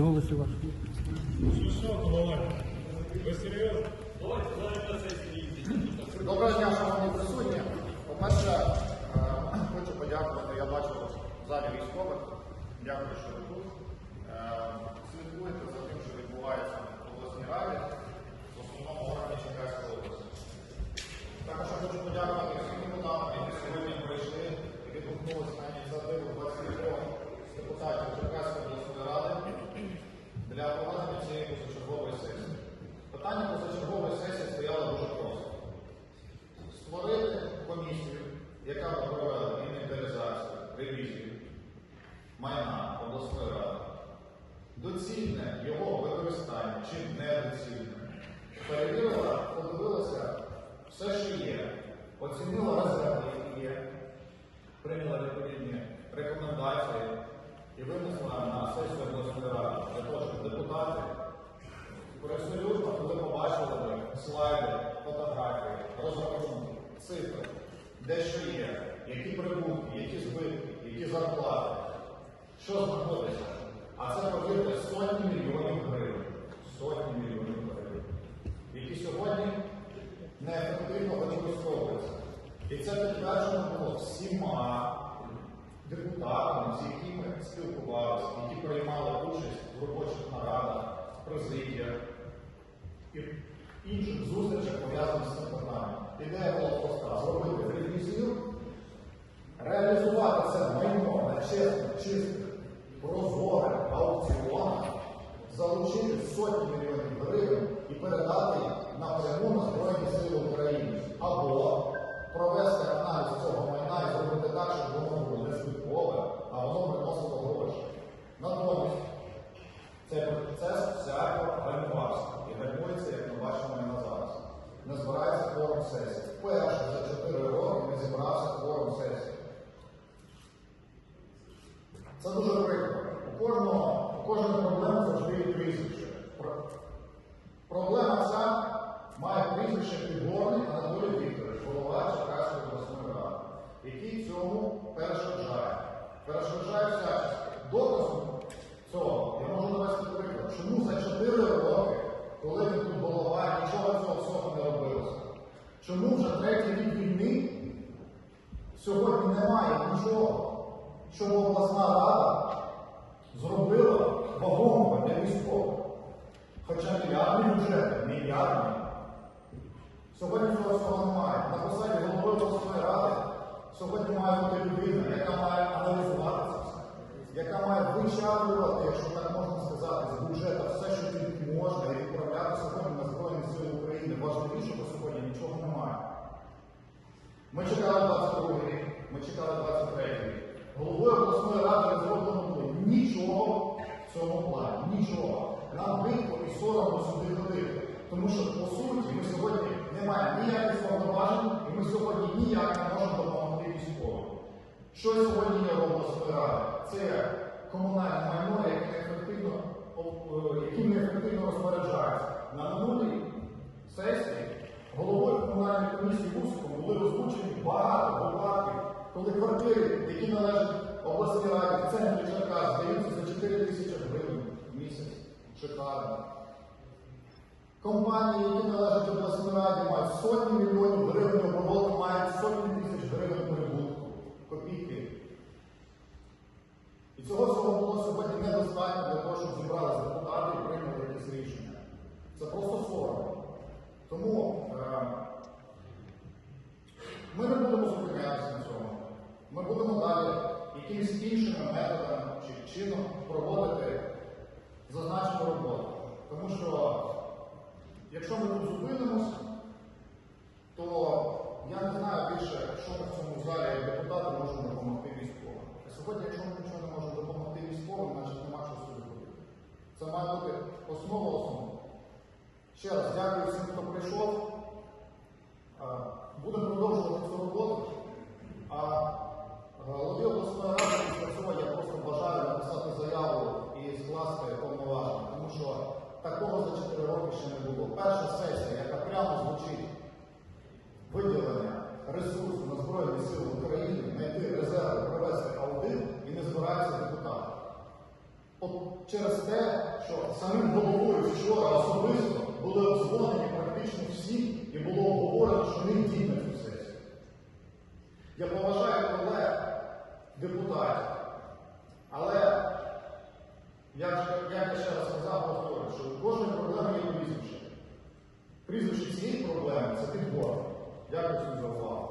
Голоси ваші. Доброго дня, шановні присутні. По-перше, е, хочу подякувати, я бачу вас в залі військових. Дякую, що ви тут. Е, Слідкуйте за тим, що відбувається в обласній раді, в основному органі Черкаської області. Також я хочу подякувати всім депутатам, які сьогодні прийшли і відгукнулися на ініціативу 23 депутатів для проведення цієї позачергової сесії. Питання позачергової сесії стояло дуже просто. Створити комісію, яка б провела інвентаризацію, ревізію майна обласної ради, доцільне його використання чи недоцільне, перевірила, подивилася все, що є, оцінила резерви, які є, прийняла відповідні рекомендації і винесла на сесію обласної ради для того, щоб депутати Пресолюдно, коли побачили би слайди, фотографії, розрахунки, цифри, де що є, які прибутки, які збитки, які зарплати, що знаходиться. А це повірте сотні мільйонів гривень. Сотні мільйонів гривень, які сьогодні неефективно використовуються. І це підтверджено було всіма депутатами, з якими спілкувалися, які приймали участь в робочих нарадах, президіях і інших зустрічах пов'язаних з цим питанням. Ідея була проста зробити ревізію, реалізувати це майно залучити сотні мільйонів гривень і передати напряму на Збройні Сили України. Або провести аналіз цього майна і зробити так, щоб воно було не збиткове, а воно приносило гроші. Натомість цей процес всяко гальмувався і гальмується, як ми бачимо і на зараз. Не збирається форум сесії. Вперше за 4 роки не зібрався форум сесії. Це дуже прикро. У кожного, у кожної проблеми завжди є прізвище. Проблема ця має прізвище Підгорний Анатолій Вікторович, голова Черкаської обласної ради, який цьому перешкоджає. Перешкоджає всячески. Доказом цього я можу навести приклад, чому за 4 роки, коли він тут голова, нічого цього всього не робилося. Чому вже третій рік війни сьогодні немає нічого, щоб обласна рада зробила вагомого для військових. Хоча мільярдний бюджет, мільярдний. Сьогодні цього всього немає. На посаді голови обласної ради сьогодні має бути людина, яка має аналізувати це все, яка має вичавлювати, якщо так можна сказати, з бюджету все, що тільки можна, і відправляти сьогодні на Збройні Сили України. Важливішого сьогодні нічого немає. Ми чекали 22 рік, ми чекали 23 рік. Головою обласної ради не зроблено було нічого в цьому плані. Нічого. Нам гидко і соромно сюди ходити. Тому що, по суті, ми сьогодні не маємо ніяких повноважень, і ми сьогодні ніяк не можемо допомогти військовим. Що сьогодні є обласної ради? Це комунальне майно, яке неефективно, оп- е, яким неефективно розпоряджається. На минулій сесії головою комунальної комісії Гусиком були озвучені багато випадків, коли квартири, які належать обласній раді в центрі Черкас, здаються за 4 тисячі гривень в місяць. Шикарно. Компанії, які належать обласній раді, мають сотні мільйонів гривень обороту, мають сотні тисяч гривень прибутку. Копійки. І цього всього було сьогодні недостатньо для того, щоб зібралися депутати і прийняли якісь рішення. Це просто соромно. Тому е, ми не будемо зупинятися на цьому. Ми будемо далі якимись іншими методами чи чином проводити зазначену роботу. Тому що якщо ми тут зупинимося, то я не знаю більше, що ми в цьому залі як депутати можемо допомогти сьогодні, якщо ми нічого не можемо допомогти військовим, значить нема що собі робити. Це має бути основа основа. Ще раз дякую всім, хто прийшов. Будемо продовжувати цю роботу. А голові обласної ради я просто бажаю написати те, що самим головою вчора особисто були обзвонені практично всі і було обговорено, що не йдіть на цю сесію. Я поважаю колег депутатів, але як, я ще раз сказав, повторюю, що у кожної проблеми є прізвище. Прізвище цієї проблеми це підбор. Дякую всім за увагу.